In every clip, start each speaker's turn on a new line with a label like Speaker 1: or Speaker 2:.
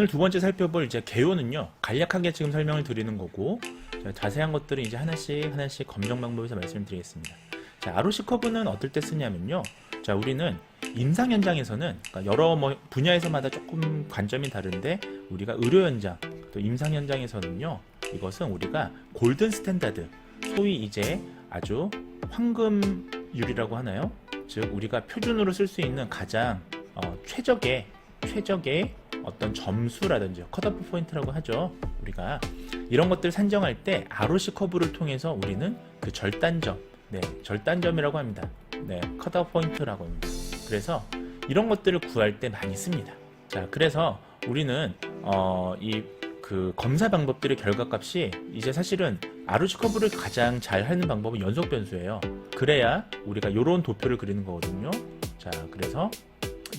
Speaker 1: 오늘 두 번째 살펴볼 이제 개요는요 간략하게 지금 설명을 드리는 거고 자, 자세한 것들은 이제 하나씩 하나씩 검정 방법에서 말씀드리겠습니다. 자 ROC 커브는 어떨 때 쓰냐면요. 자 우리는 임상 현장에서는 그러니까 여러 뭐 분야에서마다 조금 관점이 다른데 우리가 의료 현장 또 임상 현장에서는요 이것은 우리가 골든 스탠다드 소위 이제 아주 황금율이라고 하나요? 즉 우리가 표준으로 쓸 수 있는 가장 어, 최적의 최적의 어떤 점수라든지 컷오프 포인트라고 하죠. 우리가 이런 것들 산정할 때 ROC 커브를 통해서 우리는 그 절단점, 네, 절단점이라고 합니다. 네, 컷오프 포인트라고 합니다. 그래서 이런 것들을 구할 때 많이 씁니다. 자, 그래서 우리는 어, 이 그 검사 방법들의 결과값이 이제 사실은 ROC 커브를 가장 잘 하는 방법은 연속 변수예요. 그래야 우리가 요런 도표를 그리는 거거든요. 자, 그래서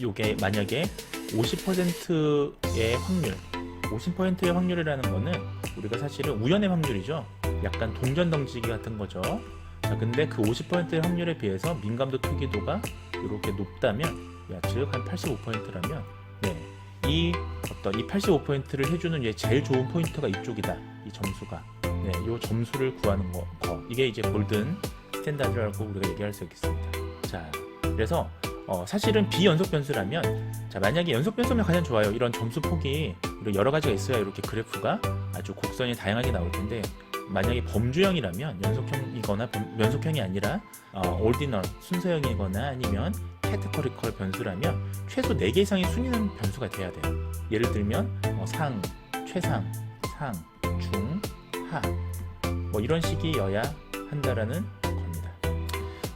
Speaker 1: 요게 만약에 50%의 확률, 50%의 확률이라는 거는 우리가 사실은 우연의 확률이죠. 약간 동전 덩치기 같은 거죠. 자, 근데 그 50%의 확률에 비해서 민감도 투기도가 이렇게 높다면, 야, 즉, 한 85%라면, 네. 이 어떤 이 85%를 해주는 얘 제일 좋은 포인트가 이쪽이다. 이 점수가. 네, 이 점수를 구하는 거, 거. 이게 이제 골든 스탠다드라고 우리가 얘기할 수 있겠습니다. 자, 그래서 어, 사실은 비연속 변수라면 자 만약에 연속 변수면 가장 좋아요. 이런 점수 폭이 여러 가지가 있어야 이렇게 그래프가 아주 곡선이 다양하게 나올 텐데 만약에 범주형이라면 연속형이거나 범- 연속형이 아니라 어, 올디널 순서형이거나 아니면 캐테고리컬 변수라면 최소 4개 이상의 순위는 변수가 돼야 돼요. 예를 들면 어, 상, 최상, 상, 중, 하 뭐 이런 식이어야 한다라는 겁니다.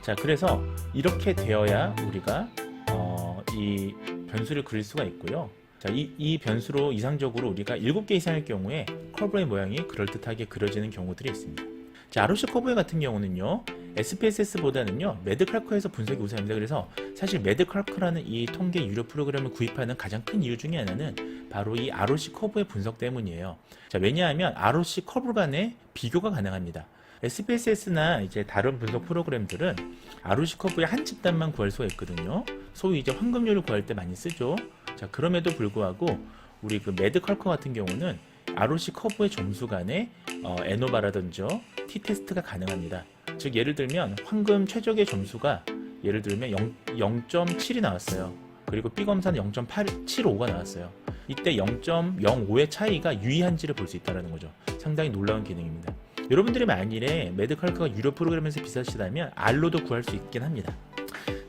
Speaker 1: 자 그래서 이렇게 되어야 우리가 어, 이 변수를 그릴 수가 있고요. 자, 이, 이 변수로 이상적으로 우리가 7개 이상일 경우에 커브의 모양이 그럴듯하게 그려지는 경우들이 있습니다. 자, 아로시 커브 같은 경우는요, SPSS보다는요, 매드칼커에서 분석이 우선입니다. 그래서 사실 매드칼커라는 이 통계 유료 프로그램을 구입하는 가장 큰 이유 중에 하나는 바로 이 ROC 커브의 분석 때문이에요. 자, 왜냐하면 ROC 커브 간의 비교가 가능합니다. SPSS나 이제 다른 분석 프로그램들은 ROC 커브의 한 집단만 구할 수가 있거든요. 소위 이제 황금률을 구할 때 많이 쓰죠. 자, 그럼에도 불구하고 우리 그 매드컬커 같은 경우는 ROC 커브의 점수 간에 어, 에노바라든지 T 테스트가 가능합니다. 즉 예를 들면 황금 최적의 점수가 예를 들면 0, 0.7이 나왔어요. 그리고 B 검사는 0.875가 나왔어요. 이때 0.05의 차이가 유의한지를 볼 수 있다는 거죠. 상당히 놀라운 기능입니다. 여러분들이 만일에 매드컬커가 유료 프로그램에서 비싸시다면 R로도 구할 수 있긴 합니다.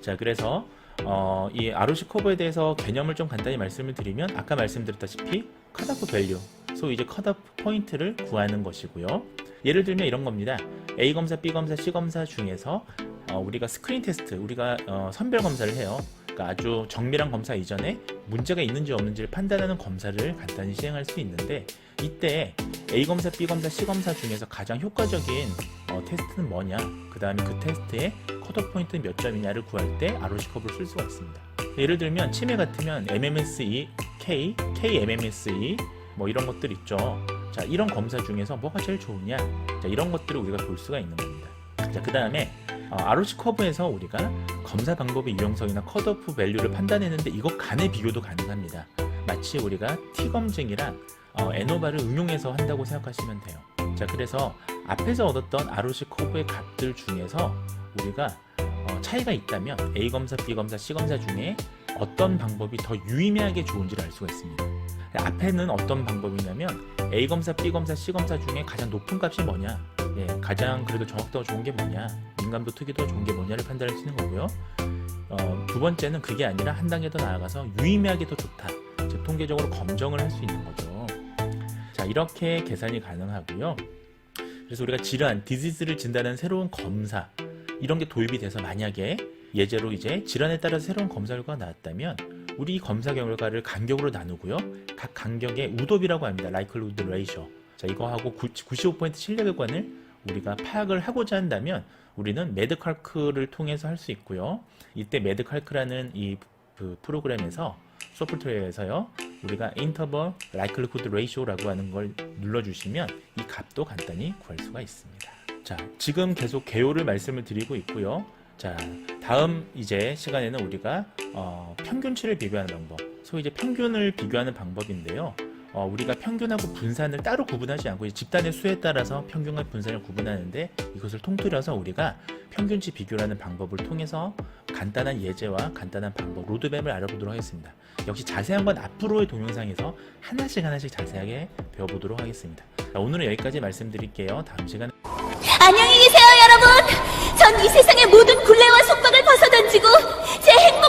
Speaker 1: 자, 그래서 어, 이 ROC 커버에 대해서 개념을 좀 간단히 말씀을 드리면 아까 말씀드렸다시피 컷오프 밸류, 소위 이제 컷오프 포인트를 구하는 것이고요. 예를 들면 이런 겁니다. A 검사, B 검사, C 검사 중에서 어, 우리가 스크린 테스트, 우리가 어, 선별 검사를 해요. 그러니까 아주 정밀한 검사 이전에 문제가 있는지 없는지를 판단하는 검사를 간단히 시행할 수 있는데 이때 A 검사, B 검사, C 검사 중에서 가장 효과적인 어, 테스트는 뭐냐? 그 다음에 그 테스트의 컷오프 포인트는 몇 점이냐를 구할 때 ROC 커브를 쓸 수가 있습니다. 예를 들면 치매 같으면 MMSE, K, KMMSE 뭐 이런 것들 있죠. 자 이런 검사 중에서 뭐가 제일 좋으냐? 자 이런 것들을 우리가 볼 수가 있는 겁니다. 자그 다음에 어, ROC 커브에서 우리가 검사 방법의 유용성이나 컷오프 밸류를 판단했는데 이것 간의 비교도 가능합니다. 마치 우리가 T 검증이랑 어, 에노바를 응용해서 한다고 생각하시면 돼요. 자, 그래서 앞에서 얻었던 ROC 커브의 값들 중에서 우리가 어, 차이가 있다면 A 검사, B 검사, C 검사 중에 어떤 방법이 더 유의미하게 좋은지를 알 수가 있습니다. 앞에는 어떤 방법이냐면 A 검사, B 검사, C 검사 중에 가장 높은 값이 뭐냐, 예, 가장 그래도 정확도가 좋은 게 뭐냐, 민감도 특이도가 좋은 게 뭐냐를 판단할 수 있는 거고요. 어, 두 번째는 그게 아니라 한 단계 더 나아가서 유의미하게 더 좋다. 즉 통계적으로 검정을 할 수 있는 거죠. 자, 이렇게 계산이 가능하고요. 그래서 우리가 질환, 디지즈를 진단하는 새로운 검사 이런 게 도입이 돼서 만약에 예제로 이제 질환에 따라 새로운 검사 결과가 나왔다면 우리 이 검사 결과를 간격으로 나누고요. 각 간격의 우도비라고 합니다. 라이클루드 레이쇼. 자, 이거하고 95% 신뢰객관을 우리가 파악을 하고자 한다면 우리는 매드칼크를 통해서 할 수 있고요. 이때 매드칼크라는 이 그 프로그램에서 소프트웨어에서요. 우리가 인터벌 라이클리쿠드 레이쇼라고 하는 걸 눌러주시면 이 값도 간단히 구할 수가 있습니다. 자, 지금 계속 개요를 말씀을 드리고 있고요. 자, 다음 이제 시간에는 우리가 어, 평균치를 비교하는 방법. 소위 이제 평균을 비교하는 방법인데요. 어, 우리가 평균하고 분산을 따로 구분하지 않고 이 집단의 수에 따라서 평균과 분산을 구분하는데 이것을 통틀어서 우리가 평균치 비교라는 방법을 통해서 간단한 예제와 간단한 방법, 로드맵을 알아보도록 하겠습니다. 역시 자세한 건 앞으로의 동영상에서 하나씩 하나씩 자세하게 배워보도록 하겠습니다. 자, 오늘은 여기까지 말씀드릴게요. 다음 시간에
Speaker 2: 안녕히 계세요, 여러분. 전 이 세상의 모든 굴레와 속박을 벗어던지고 제 행복